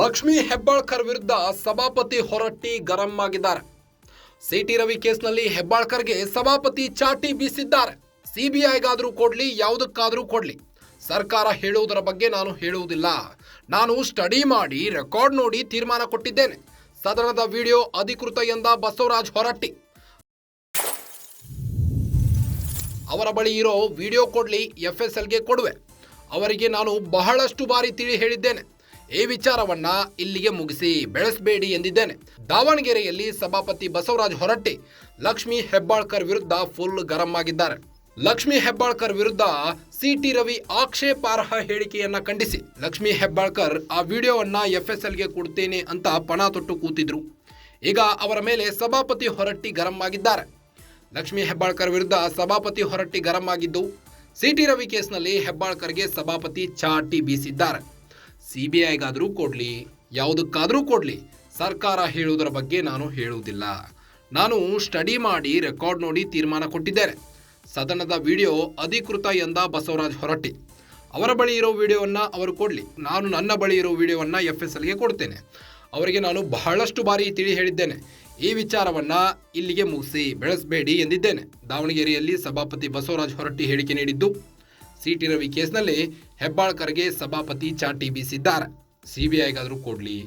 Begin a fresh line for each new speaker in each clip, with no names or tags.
ಲಕ್ಷ್ಮಿ ಹೆಬ್ಬಾಳ್ಕರ್ ವಿರುದ್ಧ ಸಭಾಪತಿ ಹೊರಟ್ಟಿ ಗರಂ ಆಗಿದ್ದಾರೆ. ಸಿಟಿ ರವಿ ಕೇಸ್ನಲ್ಲಿ ಹೆಬ್ಬಾಳ್ಕರ್ಗೆ ಸಭಾಪತಿ ಚಾಟಿ ಬೀಸಿದ್ದಾರೆ. ಸಿಬಿಐಗಾದ್ರೂ ಕೊಡ್ಲಿ, ಯಾವುದಕ್ಕಾದ್ರೂ ಕೊಡ್ಲಿ. ಸರ್ಕಾರ ಹೇಳುವುದರ ಬಗ್ಗೆ ನಾನು ಹೇಳುವುದಿಲ್ಲ. ನಾನು ಸ್ಟಡಿ ಮಾಡಿ, ರೆಕಾರ್ಡ್ ನೋಡಿ ತೀರ್ಮಾನ ಕೊಟ್ಟಿದ್ದೇನೆ. ಸದನದ ವಿಡಿಯೋ ಅಧಿಕೃತ ಎಂದ ಬಸವರಾಜ್ ಹೊರಟ್ಟಿ. ಅವರ ಬಳಿ ಇರೋ ವಿಡಿಯೋ ಕೊಡ್ಲಿ ಎಫ್ ಎಸ್ ಎಲ್ಗೆ ಕೊಡುವೆ. ಅವರಿಗೆ ನಾನು ಬಹಳಷ್ಟು ಬಾರಿ ತಿಳಿ ಹೇಳಿದ್ದೇನೆ. ಈ ವಿಚಾರವನ್ನ ಇಲ್ಲಿಗೆ ಮುಗಿಸಿ ಬೆಳೆಸಬೇಡಿ ಎಂದಿದ್ದೇನೆ. ದಾವಣಗೆರೆಯಲ್ಲಿ ಸಭಾಪತಿ ಬಸವರಾಜ್ ಹೊರಟ್ಟಿ, ಲಕ್ಷ್ಮಿ ಹೆಬ್ಬಾಳ್ಕರ್ ವಿರುದ್ಧ ಫುಲ್ ಗರಂ ಆಗಿದ್ದಾರೆ. ಲಕ್ಷ್ಮಿ ಹೆಬ್ಬಾಳ್ಕರ್ ವಿರುದ್ಧ ಸಿಟಿ ರವಿ ಆಕ್ಷೇಪಾರ್ಹ ಹೇಳಿಕೆಯನ್ನ ಖಂಡಿಸಿ. ಲಕ್ಷ್ಮಿ ಹೆಬ್ಬಾಳ್ಕರ್, ಆ ವಿಡಿಯೋವನ್ನ ಎಫ್ ಎಸ್ ಎಲ್ಗೆ ಕೊಡ್ತೇನೆ ಅಂತ ಪಣ ತೊಟ್ಟು ಕೂತಿದ್ರು. ಈಗ ಅವರ ಮೇಲೆ ಸಭಾಪತಿ ಹೊರಟ್ಟಿ ಗರಂ ಆಗಿದ್ದಾರೆ. ಲಕ್ಷ್ಮಿ ಹೆಬ್ಬಾಳ್ಕರ್ ವಿರುದ್ಧ ಸಭಾಪತಿ ಹೊರಟ್ಟಿ ಗರಂ ಆಗಿದ್ದು, ಸಿಟಿ ರವಿ ಕೇಸ್ನಲ್ಲಿ ಹೆಬ್ಬಾಳ್ಕರ್ಗೆ ಸಭಾಪತಿ ಚಾಟಿ ಬೀಸಿದ್ದಾರೆ. ಸಿಬಿಐಗಾದರೂ ಕೊಡಲಿ, ಯಾವುದಕ್ಕಾದರೂ ಕೊಡಲಿ, ಸರ್ಕಾರ ಹೇಳುವುದರ ಬಗ್ಗೆ ನಾನು ಹೇಳುವುದಿಲ್ಲ. ನಾನು ಸ್ಟಡಿ ಮಾಡಿ ರೆಕಾರ್ಡ್ ನೋಡಿ ತೀರ್ಮಾನ ಕೊಟ್ಟಿದ್ದೇನೆ. ಸದನದ ವಿಡಿಯೋ ಅಧಿಕೃತ ಎಂದ ಬಸವರಾಜ್ ಹೊರಟ್ಟಿ. ಅವರ ಬಳಿ ಇರೋ ವಿಡಿಯೋವನ್ನು ಅವರು ಕೊಡಲಿ. ನಾನು ನನ್ನ ಬಳಿ ಇರೋ ವಿಡಿಯೋವನ್ನು ಎಫ್ ಎಸ್ ಎಲ್ಗೆ ಕೊಡ್ತೇನೆ. ಅವರಿಗೆ ನಾನು ಬಹಳಷ್ಟು ಬಾರಿ ತಿಳಿ ಹೇಳಿದ್ದೇನೆ. ಈ ವಿಚಾರವನ್ನು ಇಲ್ಲಿಗೆ ಮುಗಿಸಿ, ಬೆಳೆಸಬೇಡಿ ಎಂದಿದ್ದೇನೆ. ದಾವಣಗೆರೆಯಲ್ಲಿ ಸಭಾಪತಿ ಬಸವರಾಜ್ ಹೊರಟ್ಟಿ ಹೇಳಿಕೆ ನೀಡಿದ್ದು. ಸಿಟಿ ರವಿ ಕೇಸ್ನಲ್ಲಿ ಹೆಬ್ಬಾಳ್ಕರ್ಗೆ ಸಭಾಪತಿ ಚಾಟಿ ಬೀಸಿದ್ದಾರೆ ಸಿಬಿಐಗಾದರೂ ಕೊಡ್ಲಿ,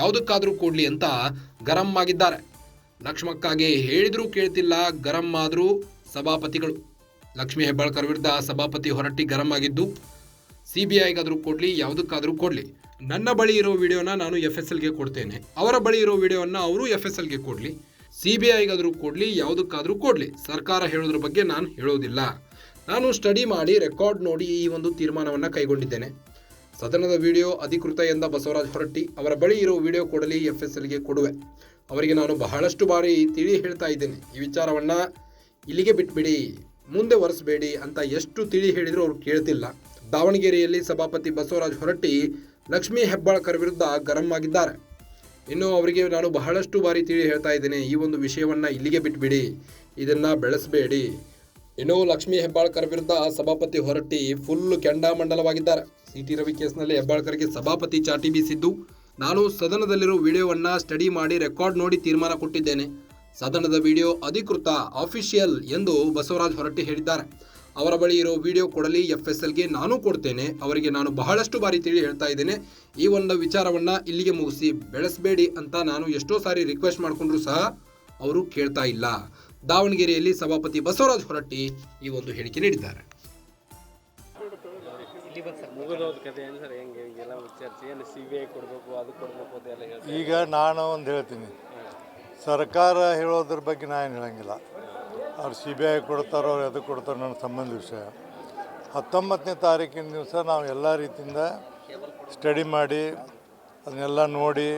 ಯಾವುದಕ್ಕಾದರೂ ಕೊಡ್ಲಿ ಅಂತ ಗರಂ ಆಗಿದ್ದಾರೆ. ಲಕ್ಷ್ಮಕ್ಕಾಗೆ ಹೇಳಿದ್ರೂ ಕೇಳ್ತಿಲ್ಲ, ಗರಂ ಆದರೂ ಸಭಾಪತಿಗಳು. ಲಕ್ಷ್ಮಿ ಹೆಬ್ಬಾಳ್ಕರ್ ವಿರುದ್ಧ ಸಭಾಪತಿ ಹೊರಟ್ಟಿ ಗರಂ ಆಗಿದ್ದು ಸಿಬಿಐಗಾದರೂ ಕೊಡಲಿ, ಯಾವುದಕ್ಕಾದರೂ ಕೊಡಲಿ. ನನ್ನ ಬಳಿ ಇರೋ ವಿಡಿಯೋನ ನಾನು ಎಫ್ ಎಸ್ ಎಲ್ಗೆ ಕೊಡ್ತೇನೆ. ಅವರ ಬಳಿ ಇರೋ ವಿಡಿಯೋನ ಅವರು ಎಫ್ ಎಸ್ ಎಲ್ಗೆ ಕೊಡಲಿ. ಸಿ ಬಿ ಐಗಾದರೂ ಕೊಡಲಿ, ಯಾವುದಕ್ಕಾದರೂ ಕೊಡಲಿ. ಸರ್ಕಾರ ಹೇಳೋದ್ರ ಬಗ್ಗೆ ನಾನು ಹೇಳೋದಿಲ್ಲ. ನಾನು ಸ್ಟಡಿ ಮಾಡಿ ರೆಕಾರ್ಡ್ ನೋಡಿ ಈ ಒಂದು ತೀರ್ಮಾನವನ್ನು ಕೈಗೊಂಡಿದ್ದೇನೆ. ಸದನದ ವಿಡಿಯೋ ಅಧಿಕೃತ ಎಂದ ಬಸವರಾಜ್ ಹೊರಟ್ಟಿ ಅವರ ಬಳಿ ಇರೋ ವಿಡಿಯೋ ಕೊಡಲಿ ಎಫ್ ಎಸ್ ಎಲ್ಗೆ ಕೊಡುವೆ. ಅವರಿಗೆ ನಾನು ಬಹಳಷ್ಟು ಬಾರಿ ತಿಳಿ ಹೇಳ್ತಾ ಇದ್ದೇನೆ. ಈ ವಿಚಾರವನ್ನು ಇಲ್ಲಿಗೆ ಬಿಟ್ಬಿಡಿ, ಮುಂದೆ ಒರೆಸಬೇಡಿ ಅಂತ ಎಷ್ಟು ತಿಳಿ ಹೇಳಿದರೂ ಅವರು ಕೇಳ್ತಿಲ್ಲ. ದಾವಣಗೆರೆಯಲ್ಲಿ ಸಭಾಪತಿ ಬಸವರಾಜ್ ಹೊರಟ್ಟಿ ಲಕ್ಷ್ಮೀ ಹೆಬ್ಬಾಳ್ಕರ್ ವಿರುದ್ಧ ಗರಂ ಆಗಿದ್ದಾರೆ. ಇನ್ನು ಅವರಿಗೆ ನಾನು ಬಹಳಷ್ಟು ಬಾರಿ ತಿಳಿ ಹೇಳ್ತಾ ಇದ್ದೇನೆ. ಈ ಒಂದು ವಿಷಯವನ್ನು ಇಲ್ಲಿಗೆ ಬಿಟ್ಬಿಡಿ, ಇದನ್ನು ಬೆಳೆಸಬೇಡಿ. ಇನ್ನು ಲಕ್ಷ್ಮೀ ಹೆಬ್ಬಾಳ್ಕರ್ ವಿರುದ್ಧ ಸಭಾಪತಿ ಹೊರಟ್ಟಿ ಫುಲ್ ಕೆಂಡಾಮಂಡಲವಾಗಿದ್ದಾರೆ. ಸಿಟಿ ರವಿ ಕೇಸ್ನಲ್ಲಿ ಹೆಬ್ಬಾಳ್ಕರ್ಗೆ ಸಭಾಪತಿ ಚಾಟಿ ಬೀಸಿದ್ದು, ನಾನು ಸದನದಲ್ಲಿರೋ ವಿಡಿಯೋವನ್ನ ಸ್ಟಡಿ ಮಾಡಿ ರೆಕಾರ್ಡ್ ನೋಡಿ ತೀರ್ಮಾನ ಕೊಟ್ಟಿದ್ದೇನೆ. ಸದನದ ವಿಡಿಯೋ ಅಧಿಕೃತ ಅಫಿಷಿಯಲ್ ಎಂದು ಬಸವರಾಜ್ ಹೊರಟ್ಟಿ ಹೇಳಿದ್ದಾರೆ. ಅವರ ಬಳಿ ಇರೋ ವಿಡಿಯೋ ಕೊಡಲಿ ಎಫ್ ಎಸ್ ಎಲ್ಗೆ ನಾನು ಕೊಡ್ತೇನೆ. ಅವರಿಗೆ ನಾನು ಬಹಳಷ್ಟು ಬಾರಿ ತಿಳಿ ಹೇಳ್ತಾ ಇದ್ದೇನೆ. ಈ ಒಂದು ವಿಚಾರವನ್ನು ಇಲ್ಲಿಗೆ ಮುಗಿಸಿ, ಬೆಳೆಸಬೇಡಿ ಅಂತ ನಾನು ಎಷ್ಟೋ ಸಾರಿ ರಿಕ್ವೆಸ್ಟ್ ಮಾಡಿಕೊಂಡ್ರು ಸಹ ಅವರು ಕೇಳ್ತಾ ಇಲ್ಲ. ದಾವಣಗೆರೆಯಲ್ಲಿ ಸಭಾಪತಿ ಬಸವರಾಜ ಹೊರಟ್ಟಿ ಈ ಒಂದು ಹೇಳಿಕೆ ನೀಡಿದ್ದಾರೆ.
ಅದು
ಈಗ ನಾನು ಒಂದು ಹೇಳ್ತೀನಿ. ಸರ್ಕಾರ ಹೇಳೋದ್ರ ಬಗ್ಗೆ ನಾನು ಹೇಳಂಗಿಲ್ಲ. ಅವ್ರು ಸಿ ಬಿ ಐ ಕೊಡ್ತಾರೋ ಅವ್ರು ಎದಕ್ಕೆ ಕೊಡ್ತಾರೋ ನನ್ನ ಸಂಬಂಧ ವಿಷಯ. ಹತ್ತೊಂಬತ್ತನೇ ತಾರೀಕಿನ ದಿವಸ ನಾವು ಎಲ್ಲ ರೀತಿಯಿಂದ ಸ್ಟಡಿ ಮಾಡಿ, ಅದನ್ನೆಲ್ಲ ನೋಡಿ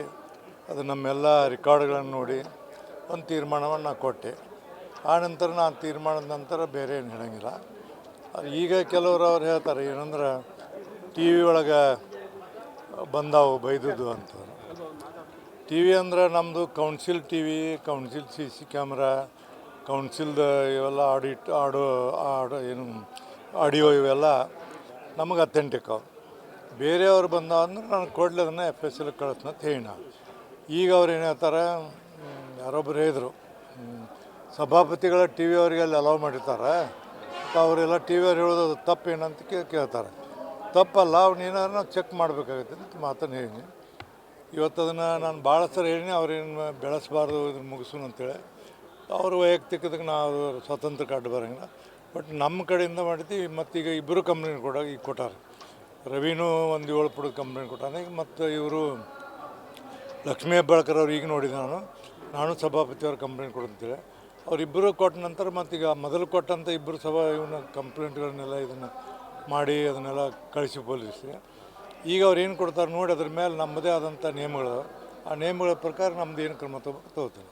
ಅದು ನಮ್ಮೆಲ್ಲ ರೆಕಾರ್ಡ್ಗಳನ್ನು ನೋಡಿ ಒಂದು ತೀರ್ಮಾನವನ್ನು ನಾನು ಕೊಟ್ಟೆ. ಆ ನಂತರ ನಾನು ತೀರ್ಮಾನದ ನಂತರ ಬೇರೆ ಏನು ಹೇಳೋಂಗಿಲ್ಲ. ಈಗ ಕೆಲವರು ಅವ್ರು ಹೇಳ್ತಾರೆ, ಏನಂದ್ರೆ ಟಿ ವಿ ಒಳಗೆ ಬಂದಾವು ಬೈದುದು ಅಂತ. ಟಿ ವಿ ಅಂದ್ರೆ ನಮ್ಮದು council T V, council C C camera, ಕೌನ್ಸಿಲ್ದ ಇವೆಲ್ಲ ಆಡಿಟ್, ಆಡೋ ಆಡೋ, ಏನು, ಆಡಿಯೋ ಇವೆಲ್ಲ ನಮಗೆ ಅಥೆಂಟಿಕ್ ಅವು. ಬೇರೆಯವ್ರು ಬಂದ ಅಂದ್ರೆ ನಾನು ಕೊಡಲಿ ಅದನ್ನು ಎಫ್ ಎಸ್ ಎಲ್ ಕಳಿಸ್ನ ಹೇಳಿ ಈಗ ಅವ್ರು ಏನು ಹೇಳ್ತಾರೆ ಯಾರೊಬ್ಬರು ಹೇಳಿದರು ಸಭಾಪತಿಗಳ ಟಿ ವಿ ಅವರಿಗೆ ಅಲ್ಲಿ ಅಲೌ ಮಾಡಿರ್ತಾರೆ. ಮತ್ತು ಅವರೆಲ್ಲ ಟಿ ವಿ ಅವ್ರು ಹೇಳೋದು ಅದು ತಪ್ಪು ಏನಂತ ಕೇ, ಕೇಳ್ತಾರೆ. ತಪ್ಪಲ್ಲ, ಅವ್ನು ಏನಾದ್ರು ನಾವು ಚೆಕ್ ಮಾಡಬೇಕಾಗುತ್ತೆ ಅಂತ ಮಾತನ್ನು ಹೇಳಿನಿ. ಇವತ್ತು ಅದನ್ನು ನಾನು ಭಾಳ ಸರಿ ಹೇಳಿನಿ ಅವ್ರೇನು ಬೆಳೆಸಬಾರ್ದು ಇದನ್ನು ಮುಗಿಸೋಣ ಅಂತೇಳಿ. ಅವರು ವೈಯಕ್ತಿಕದಕ್ಕೆ ನಾವು ಸ್ವತಂತ್ರ ಅಡ್ಡು ಬರೋಂಗಿಲ್ಲ. ಬಟ್ ನಮ್ಮ ಕಡೆಯಿಂದ ಮಾಡಿದ್ವಿ ಈಗ ಇಬ್ಬರು ಕಂಪ್ನಿ ಕೂಡ, ಈಗ ಕೊಟ್ಟಾರೆ. ರವಿನೂ ಒಂದು ಏಳು ಪುಡದ ಕಂಪ್ನಿ ಕೊಟ್ಟಾನೆ ಈಗ ಮತ್ತು ಇವರು ಲಕ್ಷ್ಮೀ ಹೆಬ್ಬಾಳ್ಕರ್ ಅವ್ರು ಈಗ ನೋಡಿದೆ ನಾನು. ನಾನು ಸಭಾಪತಿಯವ್ರ ಕಂಪ್ಲೇಂಟ್ ಕೊಡುತ್ತೇವೆ ಅವರಿಬ್ಬರು ಕೊಟ್ಟ ನಂತರ ಮತ್ತೀಗ ಮೊದಲು ಕೊಟ್ಟಂಥ ಇಬ್ಬರು ಸಭಾ ಇವನ್ನ ಕಂಪ್ಲೇಂಟ್ಗಳನ್ನೆಲ್ಲ ಇದನ್ನು ಮಾಡಿ ಅದನ್ನೆಲ್ಲ ಕಳಿಸಿ ಪೊಲೀಸ್ಗೆ. ಈಗ ಅವ್ರು ಏನು ಕೊಡ್ತಾರೆ ನೋಡಿ ಅದ್ರ ಮೇಲೆ ನಮ್ಮದೇ ಆದಂಥ ನಿಯಮಗಳು. ಆ ನಿಯಮಗಳ ಪ್ರಕಾರ ನಮ್ದು ಏನು ಕ್ರಮ ತಗೋ ತಗೋತೀವಿ.